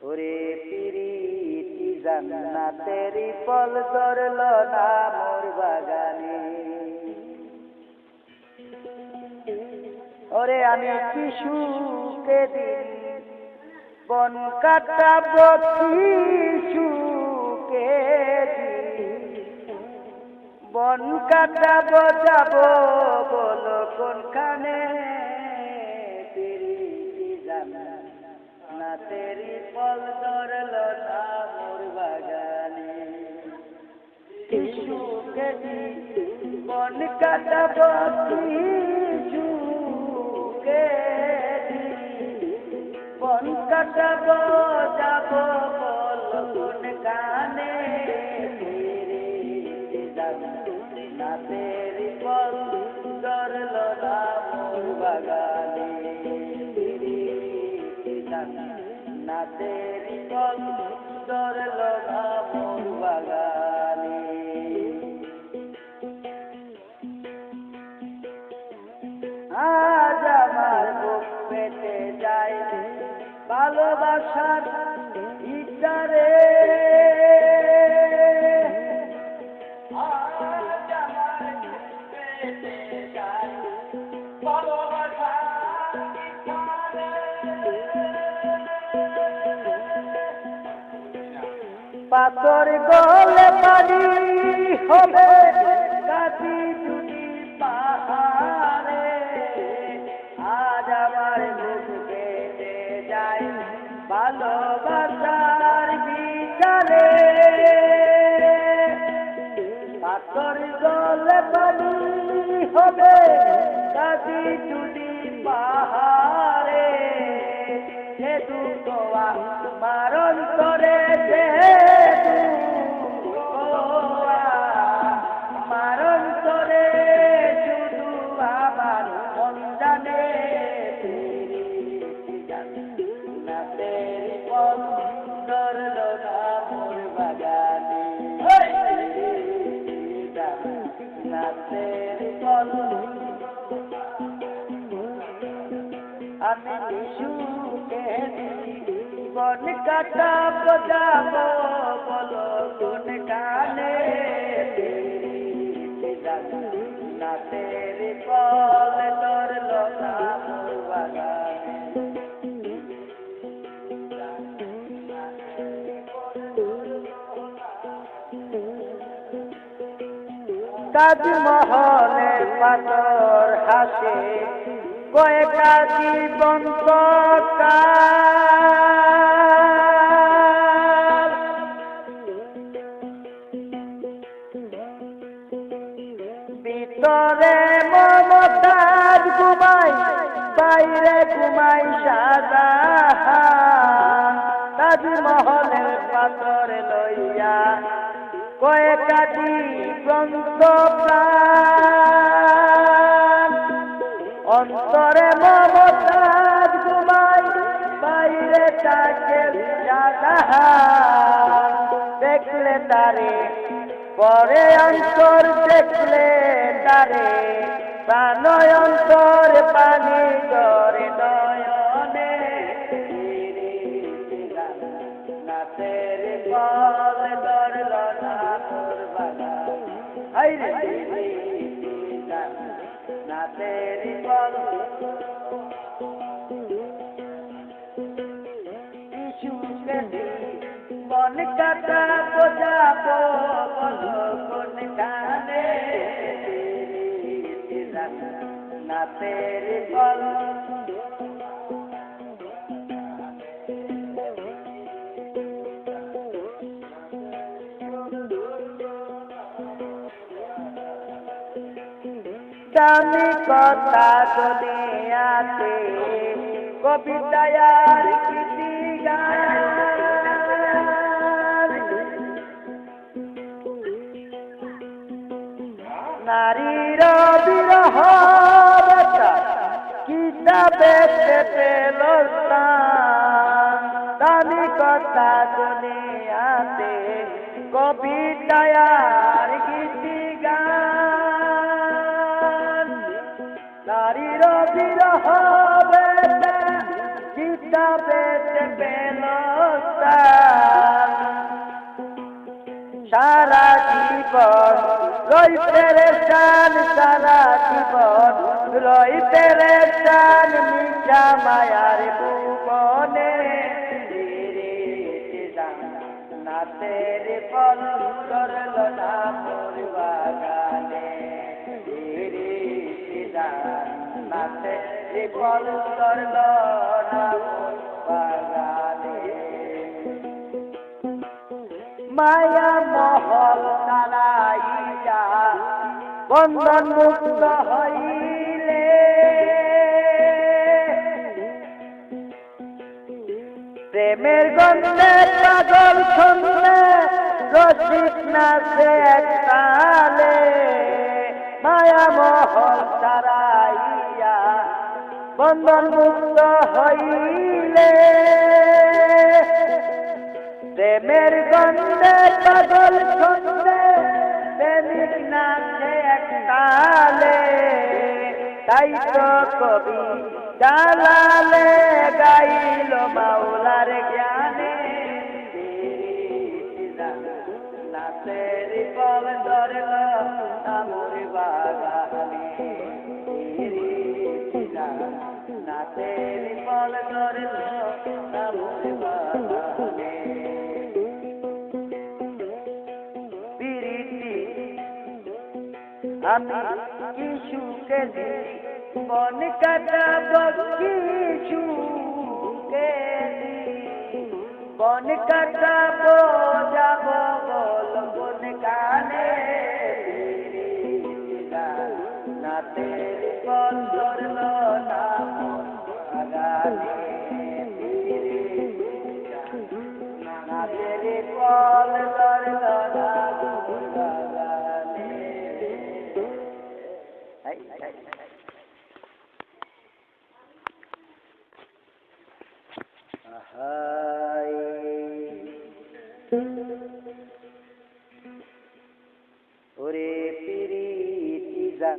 ওরে পিরিতি জান্নাতেরি ফল ধরল না মোর বাগানে। ওরে আমি শিশুকে দিন, বন কাটাব শিশুকে দিন। বন কাটাব, যাব বলো কোনখানে পিরিতি জান্নাত তেরি ফল ধরল না মোর বাগানে শিশুকে বন কাটাব শিশুকে বন কাটাব, যাব বল কোন কানে না তেরি না পাথর গলে পানি হবে কাটি যদি পাহাড়ে। আজ আমার বুক কেটে যায় ভালোবাসার বিচারে। পাথর গলে পানি হবে কাটি যদি পাহাড়ে। সে দুঃখ আমার অন্তরে সে আমি শিশুকে বন কাটা বজাব বলো কোন কানে না তেরি ফল ধরল তাজমহলে পাথর হাসে। কয়েকটা জীবন কাল প্রাণ অন্তরে মমতাজ ঘুমাই, বাইরে তাকে দেখলে তারে, পরে অন্তর দেখলে তারে। প্রাণয় অন্তর পানি করে ফল শিশুকে মন কাটা বোঝাব বলো কোন কানে না তেরি ফল দামি কথা দুনিয়াতে কবিতায়ার গান। নারীর বিরহ কিতাবে পেল দামি কথা দুনিয়াতে কবিতায়ার সারা জীবন রই পেরেছান সারা জীবন রই পেরেছান মিঠা মায়ার ভুবনে। নাতের ফল করল না মোর বাগানে। নাতের ফল করল না মায়া মহল তারাইয়া বন্ধন মুক্ত হইলে। প্রেমের গন্ধে পাগল ছন্দে রসিক নাচে একতালে মায়া মহল তারাইয়া বন্ধন মুক্ত হইলে। প্রেমের গন্ধে পাগল ছন্দে প্রেমিক নাচে একতালে তাই তো কবি জালালে গাইল মাওলার জ্ঞানে। নাচের পল ধরল আমর বাগানে। নাচের পল ধরল আমর আমি কি সুখে মন কাটাব কি Aha.